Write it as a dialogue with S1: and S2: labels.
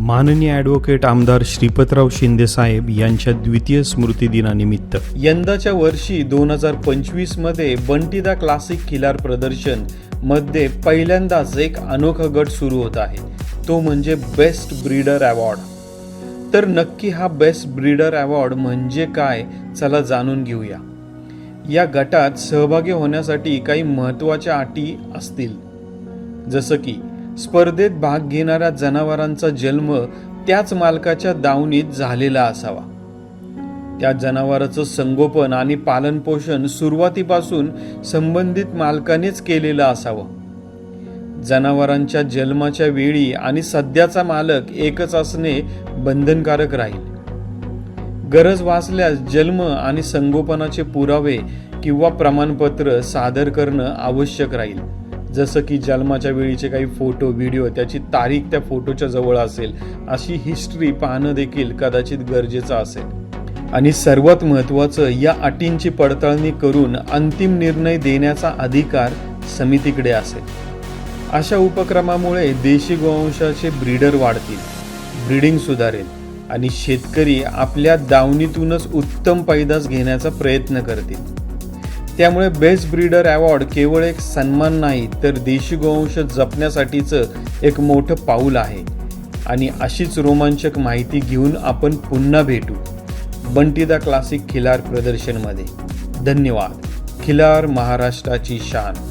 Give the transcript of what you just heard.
S1: माननीय ॲडव्होकेट आमदार श्रीपतराव शिंदे साहेब यांच्या द्वितीय स्मृतिदिनानिमित्त यंदाच्या वर्षी दोन हजार पंचवीसमध्ये बंटीदा क्लासिक खिलार प्रदर्शनमध्ये पहिल्यांदाच एक अनोखा गट सुरू होत आहे. तो म्हणजे बेस्ट ब्रीडर अवॉर्ड तर नक्की हा बेस्ट ब्रीडर अवॉर्ड म्हणजे काय? चला जाणून घेऊया. या गटात सहभागी होण्यासाठी काही महत्त्वाच्या अटी असतील. जसं की स्पर्धेत भाग घेणाऱ्या जनावरांचा जन्म त्याच मालकाच्या दावणीत झालेला असावा. त्या जनावराचं संगोपन आणि पालनपोषण सुरुवातीपासून संबंधित मालकानेच केलेलं असावं. जनावरांच्या जन्माच्या वेळी आणि सध्याचा मालक एकच असणे बंधनकारक राहील. गरज भासल्यास जन्म आणि संगोपनाचे पुरावे किंवा प्रमाणपत्र सादर करणं आवश्यक राहील. जसं की जन्माच्या वेळीचे काही फोटो व्हिडिओ त्याची तारीख त्या फोटोच्या जवळ असेल अशी हिस्ट्री पाहणं देखील कदाचित गरजेचं असेल. आणि सर्वात महत्त्वाचं या अटींची पडताळणी करून अंतिम निर्णय देण्याचा अधिकार समितीकडे असेल. अशा उपक्रमामुळे देशी गोवंशाचे ब्रीडर वाढतील ब्रीडिंग सुधारेल आणि शेतकरी आपल्या दावणीतूनच उत्तम पैदास घेण्याचा प्रयत्न करतील. त्यामुळे बेस्ट ब्रीडर अवॉर्ड केवळ एक सन्मान नाही तर देशी गोवंश जपण्यासाठीचं एक मोठं पाऊल आहे. आणि अशीच रोमांचक माहिती घेऊन आपण पुन्हा भेटू बंटीदा क्लासिक खिलार प्रदर्शनमध्ये. धन्यवाद. खिलार महाराष्ट्राची शान.